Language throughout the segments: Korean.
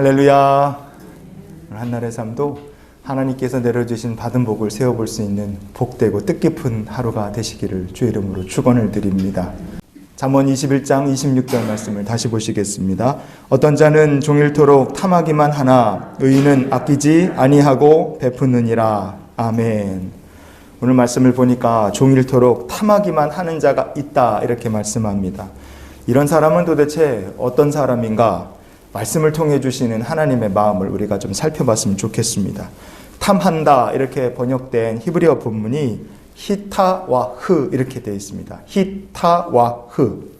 할렐루야. 한날의 삶도 하나님께서 내려주신 받은 복을 세워볼 수 있는 복되고 뜻깊은 하루가 되시기를 주의 이름으로 축원을 드립니다. 잠언 21장 26절 말씀을 다시 보시겠습니다. 어떤 자는 종일토록 탐하기만 하나 의인은 아끼지 아니하고 베푸느니라. 아멘. 오늘 말씀을 보니까 종일토록 탐하기만 하는 자가 있다 이렇게 말씀합니다. 이런 사람은 도대체 어떤 사람인가? 말씀을 통해 주시는 하나님의 마음을 우리가 좀 살펴봤으면 좋겠습니다. 탐한다 이렇게 번역된 히브리어 본문이 히타와 흐 이렇게 되어 있습니다. 히타와 흐.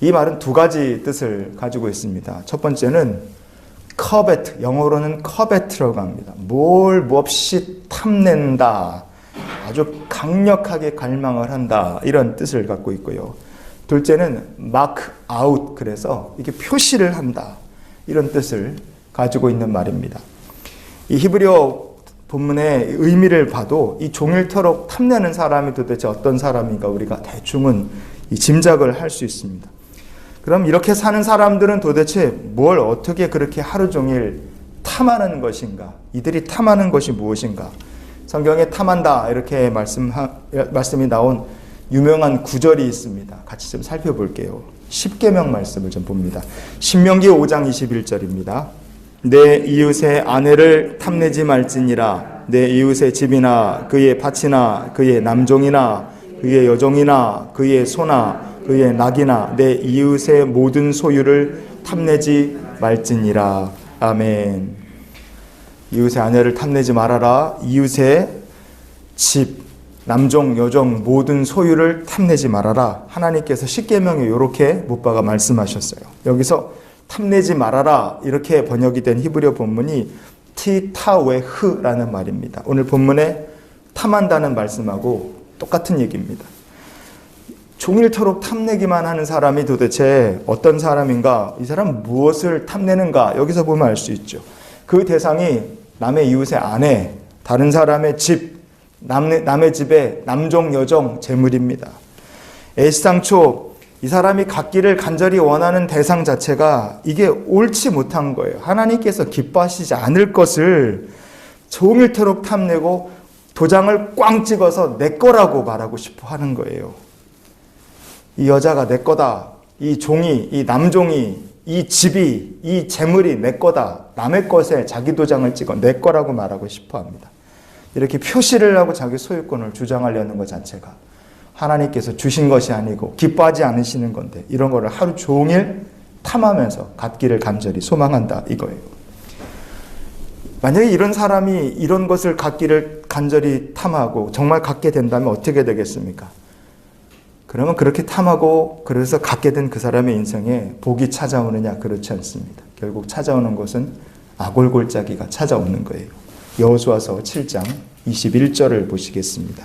이 말은 두 가지 뜻을 가지고 있습니다. 첫 번째는 커베트, 영어로는 커베트라고 합니다. 뭘 몹시 탐낸다. 아주 강력하게 갈망을 한다. 이런 뜻을 갖고 있고요. 둘째는 mark out. 그래서 이게 표시를 한다. 이런 뜻을 가지고 있는 말입니다. 이 히브리어 본문의 의미를 봐도 이 종일토록 탐내는 사람이 도대체 어떤 사람인가 우리가 대충은 이 짐작을 할 수 있습니다. 그럼 이렇게 사는 사람들은 도대체 뭘 어떻게 그렇게 하루 종일 탐하는 것인가? 이들이 탐하는 것이 무엇인가? 성경에 탐한다 이렇게 말씀 말씀이 나온 유명한 구절이 있습니다. 같이 좀 살펴볼게요. 10계명 말씀을 좀 봅니다. 신명기 5장 21절입니다. 내 이웃의 아내를 탐내지 말지니라 내 이웃의 집이나 그의 밭이나 그의 남종이나 그의 여종이나 그의 소나 그의 낙이나 내 이웃의 모든 소유를 탐내지 말지니라 아멘. 이웃의 아내를 탐내지 말아라. 이웃의 집, 남종, 여종 모든 소유를 탐내지 말아라. 하나님께서 십계명에 이렇게 못박아 말씀하셨어요. 여기서 탐내지 말아라 이렇게 번역이 된 히브리어 본문이 티타웨흐라는 말입니다. 오늘 본문에 탐한다는 말씀하고 똑같은 얘기입니다. 종일토록 탐내기만 하는 사람이 도대체 어떤 사람인가? 이 사람 무엇을 탐내는가? 여기서 보면 알 수 있죠. 그 대상이 남의 이웃의 아내, 다른 사람의 집, 남, 남의 집의 남종, 여종, 재물입니다. 애시상초 이 사람이 갖기를 간절히 원하는 대상 자체가 이게 옳지 못한 거예요. 하나님께서 기뻐하시지 않을 것을 종일토록 탐내고 도장을 꽝 찍어서 내 거라고 말하고 싶어 하는 거예요. 이 여자가 내 거다. 이 종이, 이 남종이, 이 집이, 이 재물이 내 거다. 남의 것에 자기 도장을 찍어 내 거라고 말하고 싶어 합니다. 이렇게 표시를 하고 자기 소유권을 주장하려는 것 자체가 하나님께서 주신 것이 아니고 기뻐하지 않으시는 건데 이런 거를 하루 종일 탐하면서 갖기를 간절히 소망한다 이거예요. 만약에 이런 사람이 이런 것을 갖기를 간절히 탐하고 정말 갖게 된다면 어떻게 되겠습니까? 그러면 그렇게 탐하고 그래서 갖게 된 그 사람의 인생에 복이 찾아오느냐 그렇지 않습니다. 결국 찾아오는 것은 아골골짜기가 찾아오는 거예요. 여호수아서 7장 21절을 보시겠습니다.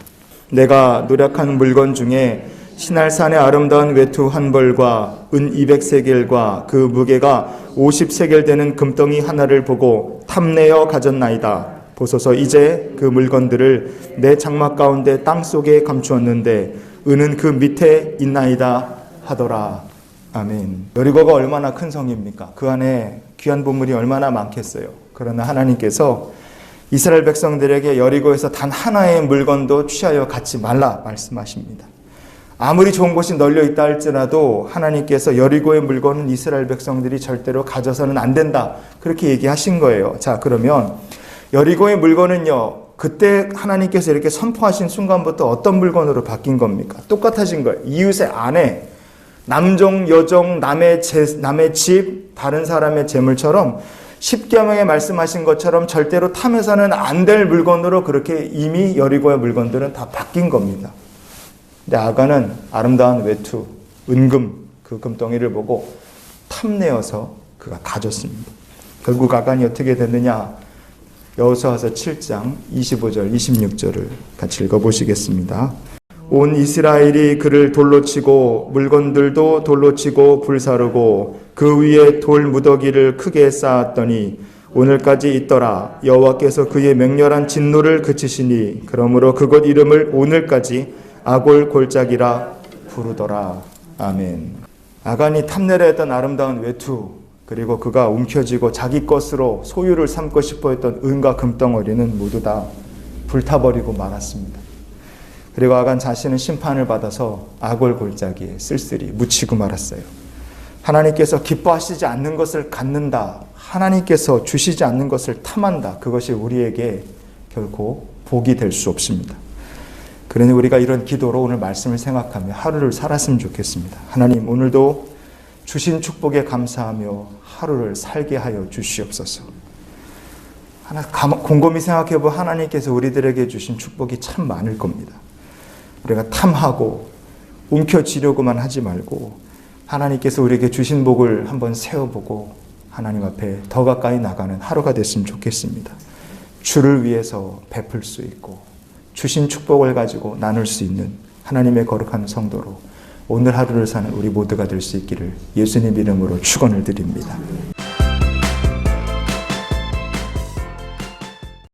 내가 노력한 물건 중에 신할산의 아름다운 외투 한 벌과 은 200세겔과 그 무게가 50세겔 되는 금덩이 하나를 보고 탐내어 가졌나이다. 보소서 이제 그 물건들을 내 장막 가운데 땅 속에 감추었는데 은은 그 밑에 있나이다 하더라. 아멘. 여리고가 얼마나 큰 성입니까? 그 안에 귀한 보물이 얼마나 많겠어요. 그러나 하나님께서 이스라엘 백성들에게 여리고에서 단 하나의 물건도 취하여 갖지 말라 말씀하십니다. 아무리 좋은 곳이 널려 있다 할지라도 하나님께서 여리고의 물건은 이스라엘 백성들이 절대로 가져서는 안 된다. 그렇게 얘기하신 거예요. 자, 그러면 여리고의 물건은요. 그때 하나님께서 이렇게 선포하신 순간부터 어떤 물건으로 바뀐 겁니까? 똑같아진 거예요. 이웃의 아내, 남종, 여종, 남의 제, 남의 집, 다른 사람의 재물처럼 십계명에 말씀하신 것처럼 절대로 탐해서는 안 될 물건으로 그렇게 이미 여리고의 물건들은 다 바뀐 겁니다. 근데 아가는 아름다운 외투, 은금 그 금덩이를 보고 탐내어서 그가 가졌습니다. 결국 아간이 어떻게 됐느냐? 여호수아서 7장 25절 26절을 같이 읽어 보시겠습니다. 온 이스라엘이 그를 돌로 치고 물건들도 돌로 치고 불사르고 그 위에 돌 무더기를 크게 쌓았더니 오늘까지 있더라 여호와께서 그의 맹렬한 진노를 그치시니 그러므로 그곳 이름을 오늘까지 아골 골짜기라 부르더라 아멘. 아간이 탐내려 했던 아름다운 외투 그리고 그가 움켜쥐고 자기 것으로 소유를 삼고 싶어 했던 은과 금덩어리는 모두 다 불타버리고 말았습니다. 그리고 아간 자신은 심판을 받아서 악월 골짜기에 쓸쓸히 묻히고 말았어요. 하나님께서 기뻐하시지 않는 것을 갖는다. 하나님께서 주시지 않는 것을 탐한다. 그것이 우리에게 결코 복이 될 수 없습니다. 그러니 우리가 이런 기도로 오늘 말씀을 생각하며 하루를 살았으면 좋겠습니다. 하나님, 오늘도 주신 축복에 감사하며 하루를 살게 하여 주시옵소서. 하나 곰곰이 생각해 보면 하나님께서 우리들에게 주신 축복이 참 많을 겁니다. 우리가 탐하고 움켜쥐려고만 하지 말고 하나님께서 우리에게 주신 복을 한번 세워보고 하나님 앞에 더 가까이 나가는 하루가 됐으면 좋겠습니다. 주를 위해서 베풀 수 있고 주신 축복을 가지고 나눌 수 있는 하나님의 거룩한 성도로 오늘 하루를 사는 우리 모두가 될 수 있기를 예수님 이름으로 축원을 드립니다.